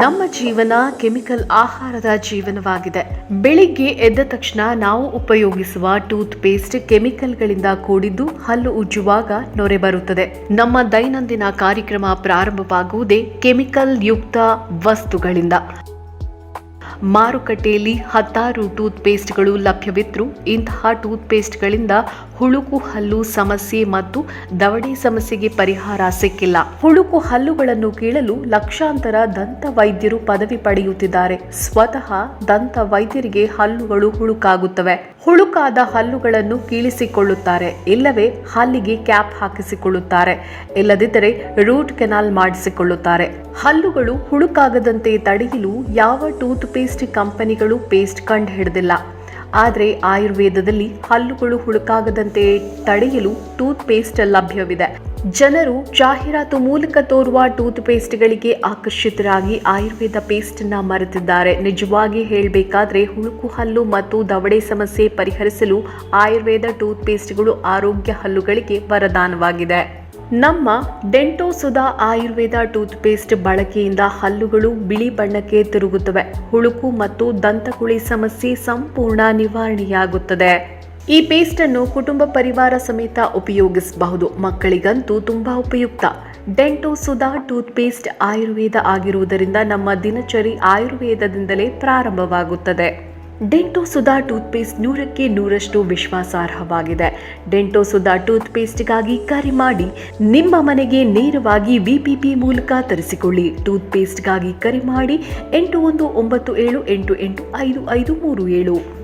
ನಮ್ಮ ಜೀವನ ಕೆಮಿಕಲ್ ಆಹಾರದ ಜೀವನವಾಗಿದೆ. ಬೆಳಿಗ್ಗೆ ಎದ್ದ ತಕ್ಷಣ ನಾವು ಉಪಯೋಗಿಸುವ ಟೂತ್ ಪೇಸ್ಟ್ ಕೆಮಿಕಲ್ಗಳಿಂದ ಕೂಡಿದ್ದು ಹಲ್ಲು ಉಜ್ಜುವಾಗ ನೊರೆ ಬರುತ್ತದೆ. ನಮ್ಮ ದೈನಂದಿನ ಕಾರ್ಯಕ್ರಮ ಪ್ರಾರಂಭವಾಗುವುದೇ ಕೆಮಿಕಲ್ ಯುಕ್ತ ವಸ್ತುಗಳಿಂದ. ಮಾರುಕಟ್ಟೆಯಲ್ಲಿ ಹತ್ತಾರು ಟೂತ್ ಪೇಸ್ಟ್ಗಳು ಲಭ್ಯವಿದ್ದರೂ ಇಂತಹ ಟೂತ್ ಪೇಸ್ಟ್ಗಳಿಂದ ಹುಳುಕು ಹಲ್ಲು ಸಮಸ್ಯೆ ಮತ್ತು ದವಡೆ ಸಮಸ್ಯೆಗೆ ಪರಿಹಾರ ಸಿಕ್ಕಿಲ್ಲ. ಹುಳುಕು ಹಲ್ಲುಗಳನ್ನು ಕೀಳಲು ಲಕ್ಷಾಂತರ ದಂತ ವೈದ್ಯರು ಪದವಿ ಪಡೆಯುತ್ತಿದ್ದಾರೆ. ಸ್ವತಃ ದಂತ ವೈದ್ಯರಿಗೆ ಹಲ್ಲುಗಳು ಹುಳುಕಾಗುತ್ತವೆ. ಹುಳುಕಾದ ಹಲ್ಲುಗಳನ್ನು ಕೀಳಿಸಿಕೊಳ್ಳುತ್ತಾರೆ. ಇಲ್ಲವೇ ಹಲ್ಲಿಗೆ ಕ್ಯಾಪ್ ಹಾಕಿಸಿಕೊಳ್ಳುತ್ತಾರೆ. ಇಲ್ಲದಿದ್ದರೆ ರೂಟ್ ಕೆನಾಲ್ ಮಾಡಿಸಿಕೊಳ್ಳುತ್ತಾರೆ. ಹಲ್ಲುಗಳು ಹುಳುಕಾಗದಂತೆ ತಡೆಯಲು ಯಾವ ಟೂತ್ ಪೇಸ್ಟ್ ಕಂಪನಿಗಳು ಪೇಸ್ಟ್ ಕಂಡು ಹಿಡಿದಿಲ್ಲ. ಆದರೆ ಆಯುರ್ವೇದದಲ್ಲಿ ಹಲ್ಲುಗಳು ಹುಳುಕಾಗದಂತೆ ತಡೆಯಲು ಟೂತ್ ಪೇಸ್ಟ್ ಲಭ್ಯವಿದೆ. ಜನರು ಜಾಹೀರಾತು ಮೂಲಕ ತೋರುವ ಟೂತ್ ಪೇಸ್ಟ್ಗಳಿಗೆ ಆಕರ್ಷಿತರಾಗಿ ಆಯುರ್ವೇದ ಪೇಸ್ಟನ್ನ ಮರೆತಿದ್ದಾರೆ. ನಿಜವಾಗಿ ಹೇಳಬೇಕಾದ್ರೆ ಹುಳುಕು ಹಲ್ಲು ಮತ್ತು ದವಡೆ ಸಮಸ್ಯೆ ಪರಿಹರಿಸಲು ಆಯುರ್ವೇದ ಟೂತ್ ಪೇಸ್ಟ್ಗಳು ಆರೋಗ್ಯ ಹಲ್ಲುಗಳಿಗೆ ವರದಾನವಾಗಿದೆ. ನಮ್ಮ ಡೆಂಟೋಸುಧಾ ಆಯುರ್ವೇದ ಟೂತ್ ಪೇಸ್ಟ್ ಬಳಕೆಯಿಂದ ಹಲ್ಲುಗಳು ಬಿಳಿ ಬಣ್ಣಕ್ಕೆ ತಿರುಗುತ್ತವೆ. ಹುಳುಕು ಮತ್ತು ದಂತಕುಳಿ ಸಮಸ್ಯೆ ಸಂಪೂರ್ಣ ನಿವಾರಣೆಯಾಗುತ್ತದೆ. ಈ ಪೇಸ್ಟ್ ಅನ್ನು ಕುಟುಂಬ ಪರಿವಾರ ಸಮೇತ ಉಪಯೋಗಿಸಬಹುದು. ಮಕ್ಕಳಿಗಂತೂ ತುಂಬಾ ಉಪಯುಕ್ತ. ಡೆಂಟೋಸುಧಾ ಟೂತ್ ಪೇಸ್ಟ್ ಆಯುರ್ವೇದ ಆಗಿರುವುದರಿಂದ ನಮ್ಮ ದಿನಚರಿ ಆಯುರ್ವೇದದಿಂದಲೇ ಪ್ರಾರಂಭವಾಗುತ್ತದೆ. ಡೆಂಟೋಸುಧಾ ಟೂತ್ಪೇಸ್ಟ್ ನೂರಕ್ಕೆ ನೂರಷ್ಟು ವಿಶ್ವಾಸಾರ್ಹವಾಗಿದೆ. ಡೆಂಟೋಸುಧಾ ಟೂತ್ಪೇಸ್ಟ್ಗಾಗಿ ಕರೆ ಮಾಡಿ ನಿಮ್ಮ ಮನೆಗೆ ನೇರವಾಗಿ ವಿಪಿಪಿ ಮೂಲಕ ತರಿಸಿಕೊಳ್ಳಿ. ಟೂತ್ಪೇಸ್ಟ್ಗಾಗಿ ಕರೆ ಮಾಡಿ ಎಂಟು ಒಂದು ಒಂಬತ್ತು ಏಳು ಎಂಟು ಎಂಟು ಐದು ಐದು ಮೂರು ಏಳು.